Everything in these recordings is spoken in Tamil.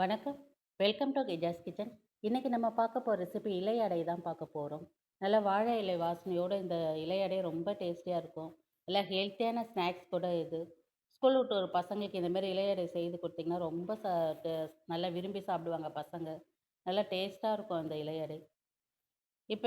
வணக்கம். Welcome to Gejas kitchen. இன்றைக்கி நம்ம பார்க்க போகிற ரெசிபி இலை அடை தான் பார்க்க போகிறோம் நல்லா வாழை இலை வாசனையோட இந்த இலை அடை ரொம்ப டேஸ்டியாக இருக்கும். நல்லா ஹெல்த்தியான ஸ்நாக்ஸ் கூட இது. ஸ்கூல் விட்டு ஒரு பசங்களுக்கு இந்தமாரி இலையடை இலை அடை செய்து கொடுத்தீங்கன்னா, ரொம்ப ச நல்லா விரும்பி சாப்பிடுவாங்க பசங்க. நல்லா டேஸ்ட்டாக இருக்கும் அந்த இலை அடை.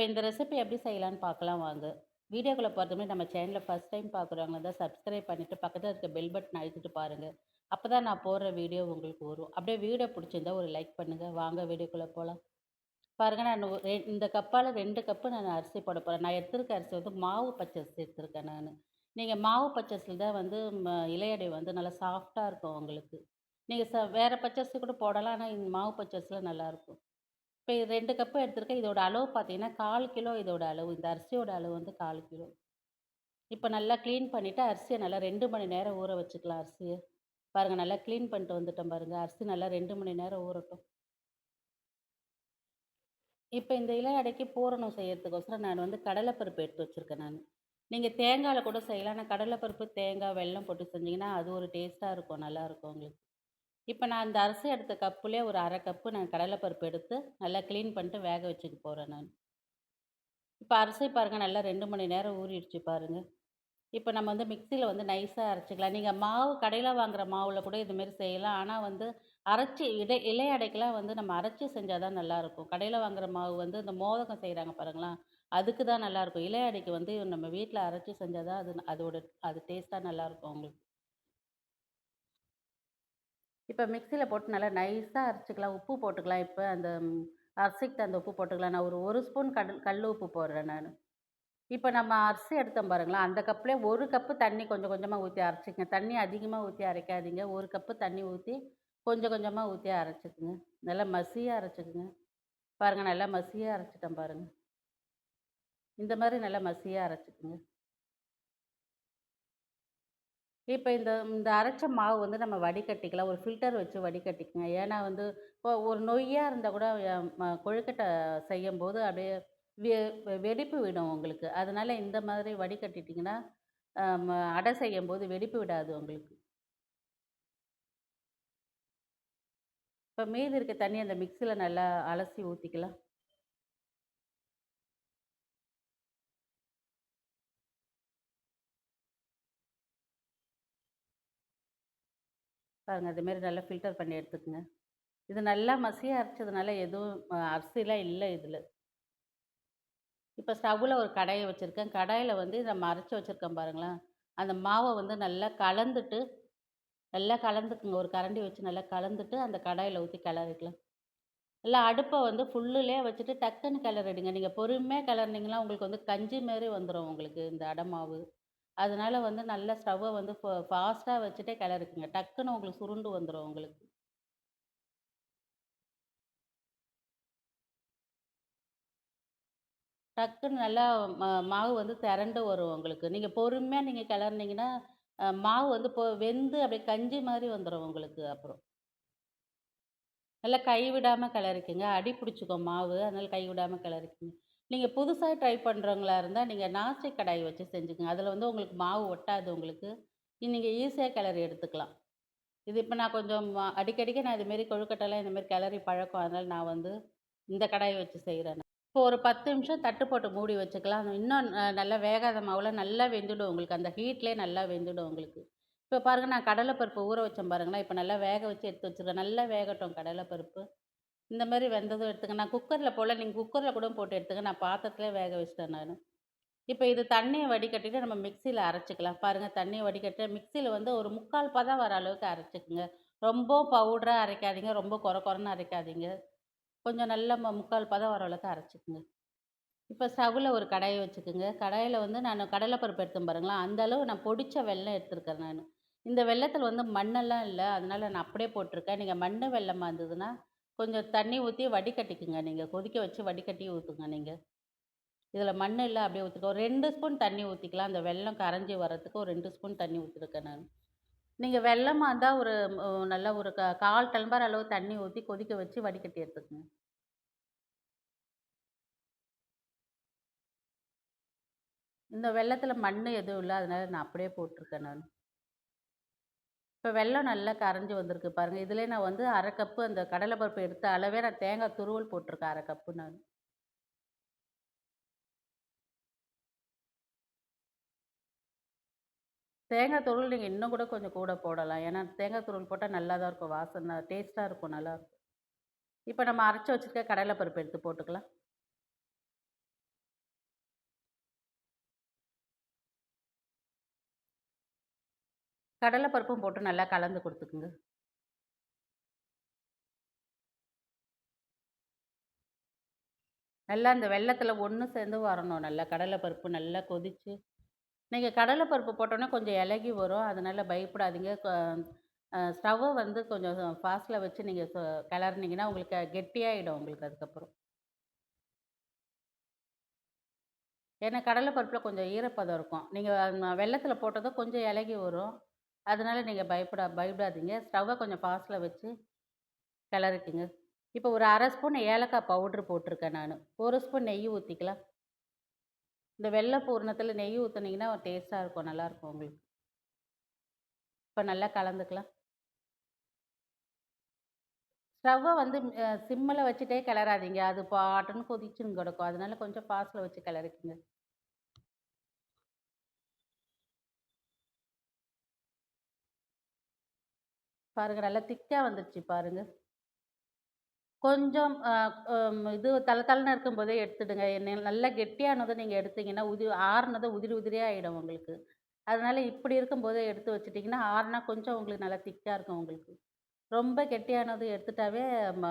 இந்த ரெசிபி எப்படி செய்யலான்னு பார்க்கலாம் வாங்க. வீடியோக்குள்ளே போறதுக்கு முன்னாடி நம்ம சேனல ஃபர்ஸ்ட் டைம் பார்க்குறவங்க தான் சப்ஸ்கிரைப் பண்ணிட்டு, பக்கத்தில் இருக்க பெல் பட்டன் அழுத்திட்டு அப்போ தான் நான் போடுற வீடியோ உங்களுக்கு வரும். அப்படியே வீடியோ பிடிச்சிருந்தா ஒரு லைக் பண்ணுங்கள் வாங்க வீடியோக்குள்ளே போகலாம் பாருங்கள் நான் இந்த கப்பால் ரெண்டு கப்பு நான் அரிசி போட போகிறேன் நான் எடுத்திருக்க அரிசி வந்து மாவு பச்சரிசி எடுத்திருக்கேன் நான் நீங்கள் மாவு பச்சரிசில தான் வந்து ம வந்து நல்லா சாஃப்டாக இருக்கும் உங்களுக்கு. நீங்கள் ச வேறு பச்சரிசி கூட போடலாம். ஆனால் மாவு பச்சரிசில நல்லாயிருக்கும். இப்போ ரெண்டு கப்பு எடுத்திருக்கேன். இதோட அளவு பார்த்தீங்கன்னா, 1/4 கிலோ இதோட அளவு. இந்த அரிசியோட அளவு வந்து 1/4 கிலோ. இப்போ நல்லா க்ளீன் பண்ணிவிட்டு அரிசியை நல்லா ரெண்டு மணி நேரம் ஊற வச்சுக்கலாம் அரிசியை பாருங்கள் நல்லா க்ளீன் பண்ணிட்டு வந்துட்டேன் பாருங்கள் அரிசி நல்லா ரெண்டு மணி நேரம் ஊறட்டும். இப்போ இந்த இலை அடைக்கு பூரணம் செய்யறதுக்கோசரம் நான் வந்து கடலைப்பருப்பு எடுத்து வச்சுருக்கேன் நான் நீங்கள் தேங்காயில் கூட செய்யலாம். ஆனால் கடலைப்பருப்பு தேங்காய், வெல்லம் போட்டு செஞ்சிங்கன்னா அது ஒரு டேஸ்ட்டாக இருக்கும். நல்லாயிருக்கும் உங்களுக்கு. இப்போ நான் இந்த அரிசி எடுத்த கப்புலே ஒரு அரை கப்பு நான் கடலைப்பருப்பு எடுத்து, நல்லா க்ளீன் பண்ணிட்டு வேக வச்சுக்க போகிறேன் நான். இப்போ அரிசி பாருங்கள் நல்லா ரெண்டு மணி நேரம் ஊறிடுச்சு பாருங்கள் இப்போ நம்ம வந்து மிக்சியில் வந்து நைஸாக அரைச்சிக்கலாம் நீங்கள் மாவு கடையில் வாங்குற மாவில் கூட இதுமாரி செய்யலாம். ஆனால் வந்து அரைச்சி இடை இலை அடைக்கெலாம் வந்து நம்ம அரைச்சி செஞ்சால் தான் நல்லாயிருக்கும். கடையில் வாங்குற மாவு வந்து இந்த மோதகம் செய்கிறாங்க பாருங்களேன், அதுக்கு தான் நல்லாயிருக்கும். இலை அடைக்கு வந்து நம்ம வீட்டில் அரைச்சி செஞ்சால் தான் அது அதோட அது டேஸ்ட்டாக நல்லாயிருக்கும் உங்களுக்கு. இப்போ மிக்சியில் போட்டு நல்லா நைஸாக அரைச்சிக்கலாம் உப்பு போட்டுக்கலாம். இப்போ அந்த அரிசிக்கு தகுந்த உப்பு போட்டுக்கலாம். நான் ஒரு ஒரு ஸ்பூன் கடல் கல் உப்பு போடுறேன் நான் இப்போ நம்ம அரிசி எடுத்தோம் பாருங்களேன், அந்த கப்லேயே ஒரு கப்பு தண்ணி கொஞ்சம் கொஞ்சமாக ஊற்றி அரைச்சிக்கங்க தண்ணி அதிகமாக ஊற்றி அரைக்காதீங்க. ஒரு கப்பு தண்ணி ஊற்றி கொஞ்சம் கொஞ்சமாக ஊற்றி அரைச்சுக்குங்க. நல்லா மசியாக அரைச்சுக்குங்க. பாருங்கள் நல்லா மசியாக அரைச்சிட்டேன் பாருங்க. இந்த மாதிரி நல்லா மசியாக அரைச்சுக்குங்க. இப்போ இந்த இந்த அரைச்ச மாவு வந்து நம்ம வடிகட்டிக்கலாம். ஒரு ஃபில்டர் வச்சு வடிகட்டிக்கங்க. ஏன்னா வந்து இப்போ ஒரு நொய்யாக இருந்தால் கூட ம கொழுக்கட்டை செய்யும்போது அப்படியே வெ வெடிப்பு விடும் உங்களுக்கு. அதனால் இந்த மாதிரி வடிகட்டிட்டிங்கன்னா அடை செய்யும்போது வெடிப்பு விடாது உங்களுக்கு. இப்போ மீதி இருக்க தண்ணி அந்த மிக்சியில் நல்லா அலசி ஊற்றிக்கலாம் பாருங்கள் இதுமாரி நல்லா ஃபில்டர் பண்ணி எடுத்துக்கங்க. இது நல்லா மசியாக அரைச்சதுனால எதுவும் அரிசிலாம் இல்லை இதில் இப்போ ஸ்டவ்வில் ஒரு கடையை வச்சுருக்கேன் கடாயில் வந்து நம்ம அரைச்சி வச்சுருக்கோம் பாருங்களேன், அந்த மாவை வந்து நல்லா கலந்துட்டு, நல்லா கலந்துக்குங்க. ஒரு கரண்டி வச்சு நல்லா கலந்துட்டு, அந்த கடாயில் ஊற்றி கிளறிக்கலாம். நல்லா அடுப்பை வந்து ஃபுல்லுலயே வச்சுட்டு டக்குன்னு கிளறிடுங்க. நீங்கள் பொறுமையாக கிளறினீங்கன்னா உங்களுக்கு வந்து கஞ்சி மாரி வந்துடும் உங்களுக்கு இந்த அடை மாவு. அதனால் வந்து நல்லா ஸ்டவ்வை வந்து ஃப வச்சுட்டே கிளறுக்குங்க டக்குன்னு உங்களுக்கு சுருண்டு வந்துடும் உங்களுக்கு. டக்குன்னு நல்லா மாவு வந்து திரண்டு வரும் உங்களுக்கு. நீங்கள் பொறுமையாக நீங்கள் கிளறினீங்கன்னா மாவு வந்து இப்போ வெந்து அப்படியே கஞ்சி மாதிரி வந்துடும் உங்களுக்கு அப்புறம். நல்லா கை விடாமல் கிளறிக்குங்க அடி பிடிச்சிக்கும் மாவு. அதனால் கை விடாமல் கிளறிக்குங்க நீங்கள் புதுசாக ட்ரை பண்ணுறவங்களா இருந்தால் நீங்கள் நாஸ்டிக் கடாய் வச்சு செஞ்சுக்கங்க. அதில் வந்து உங்களுக்கு மாவு ஒட்டாது உங்களுக்கு. நீங்கள் ஈஸியாக கிளறி எடுத்துக்கலாம். இது இப்போ நான் கொஞ்சம் அடிக்கடிக்கு நான் இதுமாரி கொழுக்கட்டெல்லாம் கொழுக்கட்டைலாம் கிளறி பழக்கம். அதனால் நான் வந்து இந்த கடாயை வச்சு செய்கிறேன் இப்போ ஒரு 10 நிமிஷம் தட்டு போட்டு மூடி வச்சுக்கலாம். இன்னும் நல்லா வேகாத மாவில் நல்லா வெந்துடும் உங்களுக்கு. அந்த ஹீட்லேயே நல்லா வெந்துடும் உங்களுக்கு. இப்போ பாருங்கள் நான் கடலைப்பருப்பு ஊற வச்சேன் பாருங்களேன். இப்போ நல்லா வேக வச்சு எடுத்து வச்சுருக்கேன். நல்லா வேகட்டும் கடலைப்பருப்பு இந்த மாதிரி வெந்ததும் எடுத்துங்க. நான் குக்கரில் போல் நீங்கள் குக்கரில் கூட போட்டு எடுத்துங்க. நான் பாத்திரத்திலே வேக வச்சுட்டேன் நான் இப்போ இது தண்ணியை வடிகட்டிட்டு நம்ம மிக்சியில் அரைச்சிக்கலாம் பாருங்கள் தண்ணியை வடிகட்டி மிக்சியில் வந்து ஒரு 3/4 பதம் வர அளவுக்கு அரைச்சுக்குங்க. ரொம்ப பவுடராக அரைக்காதீங்க. ரொம்ப கொர கொரன்னு அரைக்காதீங்க. கொஞ்சம் நல்லா ம 3/4 பதம் வர அளவுக்கு அரைச்சுக்குங்க. இப்போ ஸ்டவ்வில் ஒரு கடையை வச்சுக்குங்க. கடையில் வந்து நான் கடலைப்பருப்பு எடுத்தேன் பாருங்களேன், அந்த அளவு நான் பொடித்த வெல்லம் எடுத்துருக்கேன் நான் இந்த வெள்ளத்தில் வந்து மண்ணெல்லாம் இல்லை அதனால் நான் அப்படியே போட்டிருக்கேன் நீங்கள் மண் வெள்ளமாக இருந்ததுன்னா, கொஞ்சம் தண்ணி ஊற்றி வடிகட்டிக்குங்க நீங்கள் கொதிக்க வச்சு வடிகட்டி ஊற்றுங்க நீங்கள் இதில் மண்ணு இல்லை அப்படியே ஊத்திக்கோ. ஒரு 2 ஸ்பூன் தண்ணி ஊற்றிக்கலாம் அந்த வெள்ளம் கரைஞ்சி வரத்துக்கு ஒரு ரெண்டு ஸ்பூன் தண்ணி ஊற்றிருக்கேன் நான். நீங்கள் வெள்ளமாக இருந்தால் ஒரு நல்ல ஒரு க கால் டம்பர் அளவு தண்ணி ஊற்றி கொதிக்க வச்சு வடிகட்டி எடுத்துக்கோங்க. இந்த வெள்ளத்தில் மண் எதுவும் இல்லை. அதனால் நான் அப்படியே போட்டிருக்கேன் நான். இப்போ வெல்லம் நல்லா கரைஞ்சி வந்திருக்கு. பாருங்கள் இதிலே நான் வந்து அரை கப்பு அந்த கடலை பருப்பு எடுத்த அளவே நான் தேங்காய் துருவல் போட்டிருக்கேன் அரை கப்பு நான். தேங்காய் துருள் நீங்கள் இன்னும் கூட கொஞ்சம் கூட போடலாம். ஏன்னா தேங்காய் துருள் போட்டால் நல்லா தான் இருக்கும் வாசனை டேஸ்ட்டாக இருக்கும் நல்லாயிருக்கும் இப்போ நம்ம அரைச்சி வச்சுருக்க கடலை பருப்பு எடுத்து போட்டுக்கலாம். கடலைப்பருப்பும் போட்டு நல்லா கலந்து கொடுத்துக்குங்க. நல்லா இந்த வெள்ளத்தில் ஒன்று சேர்ந்து வரணும். நல்லா கடலைப்பருப்பு நல்லா கொதித்து நீங்கள் கடலைப்பருப்பு போட்டோன்னே கொஞ்சம் இலகி வரும். அதனால் பயப்படாதீங்க. ஸ்டவ்வை வந்து கொஞ்சம் ஃபாஸ்ட்டில் வச்சு நீங்கள் கிளறினீங்கன்னா கிளறுனீங்கன்னா உங்களுக்கு கெட்டியாகிடும் உங்களுக்கு அதுக்கப்புறம். ஏன்னா கடலைப்பருப்பில் கொஞ்சம் ஈரப்பதம் இருக்கும். நீங்கள் வெள்ளத்தில் போட்டதும் கொஞ்சம் இலகி வரும். அதனால் நீங்கள் பயப்படா பயப்படாதீங்க. ஸ்டவ்வை கொஞ்சம் ஃபாஸ்ட்டில் வச்சு கிளறிக்குங்க. இப்போ ஒரு அரை ஸ்பூன் ஏலக்காய் பவுட்ரு போட்டிருக்கேன் நான். ஒரு ஸ்பூன் நெய் ஊற்றிக்கலாம் இந்த வெள்ளை பூர்ணத்தில் நெய் ஊற்றுனீங்கன்னா டேஸ்ட்டாக இருக்கும் நல்லாயிருக்கும் உங்களுக்கு. இப்போ நல்லா கலந்துக்கலாம். ஸ்டவ்வை வந்து சிம்மில் வச்சுட்டே கிளறாதீங்க. அது பாட்டுன்னு கொதிச்சுன்னு கிடக்கும். அதனால கொஞ்சம் ஃபாஸ்ட்டில் வச்சு கிளறிக்குங்க. பாருங்கள் நல்லா திக்காக வந்துருச்சு பாருங்கள் கொஞ்சம் இது தலை தலைன்னு இருக்கும்போதே எடுத்துடுங்க. என்ன நல்லா கெட்டியானதை நீங்கள் எடுத்தீங்கன்னா உதி ஆறுனதை உதிரி உதிரியாக ஆகிடும் உங்களுக்கு. அதனால் இப்படி இருக்கும்போதே எடுத்து வச்சுட்டிங்கன்னா ஆறுனா கொஞ்சம் உங்களுக்கு நல்லா திக்காக இருக்கும் உங்களுக்கு. ரொம்ப கெட்டியானது எடுத்துட்டாவே ம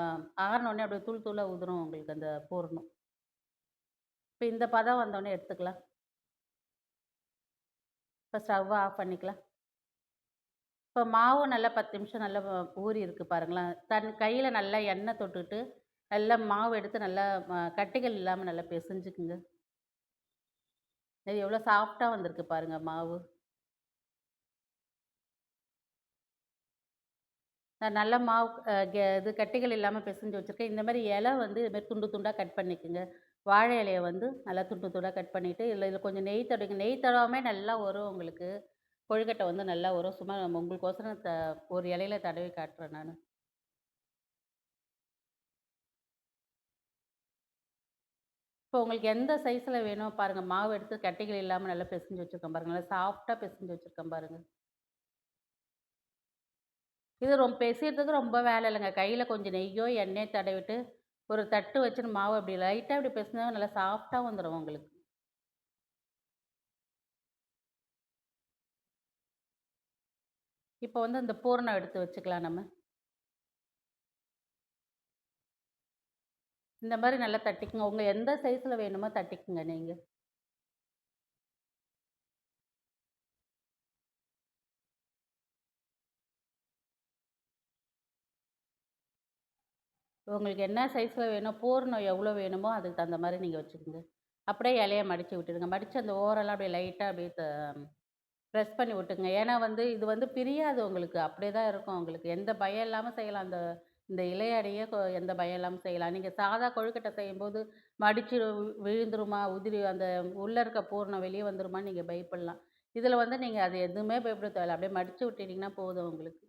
ஆறுனோடனே அப்படியே தூள் தூளாக உதிரும் உங்களுக்கு அந்த பூர்ணம். இப்போ இந்த பதம் வந்தோடனே எடுத்துக்கலாம். இப்போ ஸ்டவ்வை ஆஃப் பண்ணிக்கலாம். இப்போ மாவு நல்லா பத்து நிமிஷம் நல்லா ஊறி இருக்குது பாருங்களேன். தன் கையில் நல்லா எண்ணெய் தொட்டுக்கிட்டு நல்லா மாவு எடுத்து நல்லா கட்டிகள் இல்லாமல் நல்லா பிசைஞ்சுக்குங்க. இது எவ்வளோ சாஃப்டாக வந்திருக்கு பாருங்கள் மாவு. நான் நல்ல மாவு இது கட்டிகள் இல்லாமல் பிசைஞ்சு வச்சுருக்கேன். இந்த மாதிரி இலை வந்து இதுமாரி துண்டு துண்டாக கட் பண்ணிக்கோங்க. வாழை இலையை வந்து நல்லா துண்டு துண்டாக கட் பண்ணிவிட்டு இதில் இதில் கொஞ்சம் நெய் தடவிங்க. நெய் தடவாமே நல்லா வரும் உங்களுக்கு. கொழுக்கட்டை வந்து நல்லா வரும் சும்மா நம்ம உங்களுக்கோசரம் த ஒரு இலையில தடவி காட்டுறேன் நான். இப்போ உங்களுக்கு எந்த சைஸில் வேணும் பாருங்கள் மாவு எடுத்து கட்டிகள் இல்லாமல் நல்லா பிசைஞ்சு வச்சுருக்கேன் பாருங்கள் நல்லா சாஃப்டாக பிசைஞ்சு வச்சுருக்கேன் பாருங்கள் இது ரொம்ப பிசைறதுக்கு ரொம்ப வேலை இல்லைங்க. கையில் கொஞ்சம் நெய்யோ எண்ணெயோ தடவிட்டு ஒரு தட்டு வச்சுன்னு மாவு அப்படி லைட்டாக அப்படி பிசைஞ்சா நல்லா சாஃப்டாக வந்துடும் உங்களுக்கு. இப்போ வந்து இந்த பூரணம் எடுத்து வச்சுக்கலாம் நம்ம. இந்த மாதிரி நல்லா தட்டிக்குங்க. உங்கள் எந்த சைஸில் வேணுமோ தட்டிக்குங்க நீங்கள் உங்களுக்கு என்ன சைஸில் வேணும் பூரணம் எவ்வளோ வேணுமோ அதுக்கு தகுந்த மாதிரி நீங்கள் வச்சுக்கோங்க. அப்படியே இலையை மடித்து விட்டுடுங்க. மடித்து அந்த ஓரெல்லாம் அப்படியே லைட்டாக அப்படியே ப்ரெஸ் பண்ணி விட்டுங்க ஏன்னா வந்து இது வந்து பிரியாது உங்களுக்கு. அப்படியே தான் இருக்கும் உங்களுக்கு. எந்த பயம் இல்லாமல் செய்யலாம். அந்த இந்த இலையடையே எந்த பயம் இல்லாமல் செய்யலாம். நீங்கள் சாதா கொழுக்கட்டை செய்யும்போது மடிச்சு விழுந்துருமா? உதிரி அந்த உள்ளே இருக்க பூர்ணம் வெளியே வந்துருமா நீங்கள் பயப்படலாம். இதில் வந்து நீங்கள் அது எதுவுமே பயப்பட தேவையில்ல அப்படியே மடித்து விட்டுட்டிங்கன்னா போதும் உங்களுக்கு.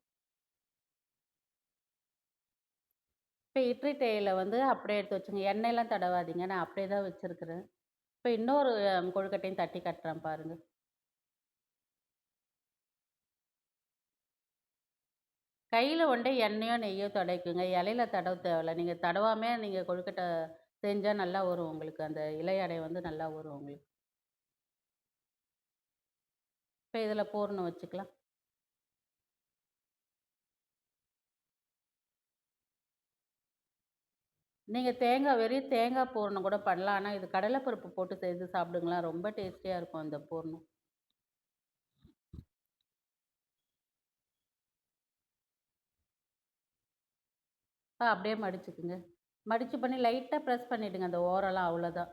இப்போ இட்லி டேயில் வந்து அப்படியே எடுத்து வச்சுங்க. எண்ணெயெல்லாம் தடவாதீங்க. நான் அப்படியே தான் வச்சுருக்குறேன். இப்போ இன்னொரு கொழுக்கட்டையும் தட்டி கட்டுறேன் பாருங்கள் கையில் கொண்டு எண்ணெயோ நெய்யோ தடவிக்குங்க இலையில தடவ தேவையில்ல. நீங்கள் தடவாமே நீங்கள் கொழுக்கட்டை செஞ்சால் நல்லா வரும் உங்களுக்கு. அந்த இலையடை வந்து நல்லா வரும் உங்களுக்கு. இப்போ இதில் பூர்ணம் வச்சுக்கலாம். நீங்கள் தேங்காய் வெறும் தேங்காய் பூர்ணம் கூட பண்ணலாம். ஆனால் இது கடலைப்பருப்பு போட்டு செய்து சாப்பிடுங்களா ரொம்ப டேஸ்டியாக இருக்கும் அந்த பூர்ணம். அப்படியே மடிச்சுக்குங்க. மடித்து பண்ணி லைட்டாக ப்ரெஸ் பண்ணிவிடுங்க அந்த ஓரெல்லாம் அவ்வளோதான்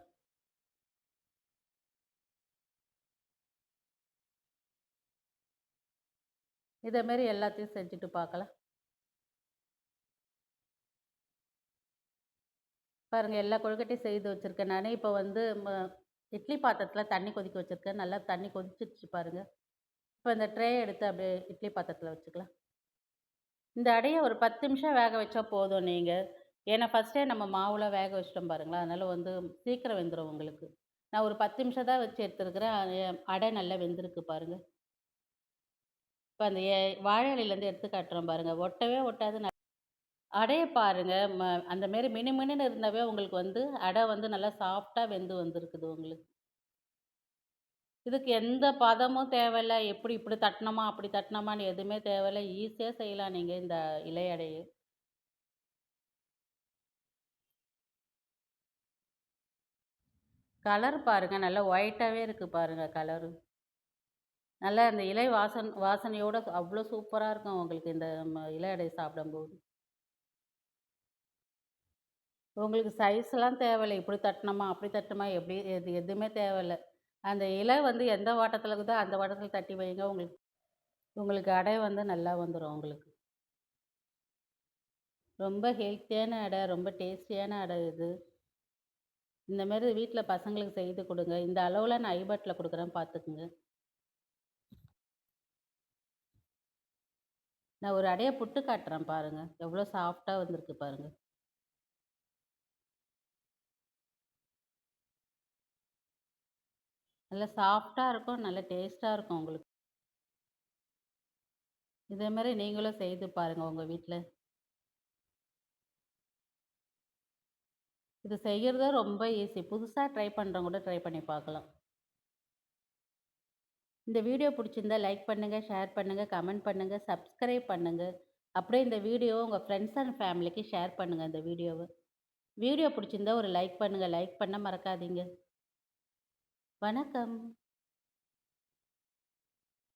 இதேமாரி எல்லாத்தையும் செஞ்சுட்டு பார்க்கலாம். பாருங்கள் எல்லா கொழுக்கட்டையும் செய்து வச்சுருக்கேன் நான். இப்போ வந்து இட்லி பாத்திரத்தில் தண்ணி கொதிக்க வச்சுருக்கேன். நல்லா தண்ணி கொதிச்சிருச்சு பாருங்கள் இப்போ இந்த ட்ரே எடுத்து அப்படியே இட்லி பாத்திரத்தில் வச்சுக்கலாம். இந்த அடையை ஒரு 10 நிமிஷம் வேக வச்சா போதும் நீங்கள் ஏன்னா ஃபர்ஸ்ட்டே நம்ம மாவுல வேக வச்சிட்டோம் பாருங்களேன். அதனால் வந்து சீக்கிரம் வெந்துடும் உங்களுக்கு. நான் ஒரு 10 நிமிஷம் தான் வச்சு எடுத்துருக்கிறேன். அடை நல்லா வெந்திருக்கு பாருங்கள் இப்போ அந்த வாழை இலையிலேருந்து எடுத்து காட்டுறோம் பாருங்கள் ஒட்டவே ஒட்டாது. நல்ல அடைய பாருங்கள் ம அந்தமாரி மினு மினுன்னு இருந்தாவே உங்களுக்கு வந்து அடை வந்து நல்லா சாஃப்டாக வெந்து வந்திருக்குது உங்களுக்கு. இதுக்கு எந்த பதமும் தேவையில்ல. எப்படி இப்படி தட்டினோமா அப்படி தட்டணுமான்னு எதுவுமே தேவையில்ல. ஈஸியாக செய்யலாம் நீங்கள் இந்த இலை கலர் பாருங்கள் நல்லா ஒயிட்டாகவே இருக்குது பாருங்கள் கலரு. நல்லா இந்த இலை வாசன் வாசனையோடு அவ்வளோ சூப்பராக இருக்கும் உங்களுக்கு இந்த ம இலை அடை சாப்பிடும்போது. உங்களுக்கு சைஸ்லாம் தேவையில்லை இப்படி தட்டினோமா அப்படி தட்டினோமா எப்படி எது எதுவுமே தேவையில்லை அந்த இலை வந்து எந்த வாட்டத்தில் இருக்குதோ, அந்த வாட்டத்தில் தட்டி வைங்க. உங்களுக்கு உங்களுக்கு அடை வந்து நல்லா வந்துடும் உங்களுக்கு. ரொம்ப ஹெல்த்தியான அடை, ரொம்ப டேஸ்டியான அடை இது. இந்தமாரி வீட்டில் பசங்களுக்கு செய்து கொடுங்க இந்த அளவில் நான் ஐபேட்ல கொடுக்குறேன் பார்த்துக்குங்க. நான் ஒரு அடையை புட்டு காட்டுறேன் பாருங்கள் எவ்வளோ சாஃப்டாக வந்திருக்கு பாருங்கள் நல்லா சாஃப்டாக இருக்கும். நல்ல டேஸ்ட்டாக இருக்கும் உங்களுக்கு. இதே மாதிரி நீங்களும் செய்து பாருங்கள் உங்கள் வீட்டில் இது செய்கிறத ரொம்ப ஈஸி. புதுசாக ட்ரை பண்ணுறவங்க கூட ட்ரை பண்ணி பார்க்கலாம். இந்த வீடியோ பிடிச்சிருந்தா லைக் பண்ணுங்கள் ஷேர் பண்ணுங்கள் கமெண்ட் பண்ணுங்கள் சப்ஸ்கிரைப் பண்ணுங்கள் அப்படியே இந்த வீடியோ உங்கள் ஃப்ரெண்ட்ஸ் அண்ட் ஃபேமிலிக்கு ஷேர் பண்ணுங்கள் இந்த வீடியோவை வீடியோ பிடிச்சிருந்தா ஒரு லைக் பண்ணுங்கள் லைக் பண்ண மறக்காதீங்க. வணக்கம்.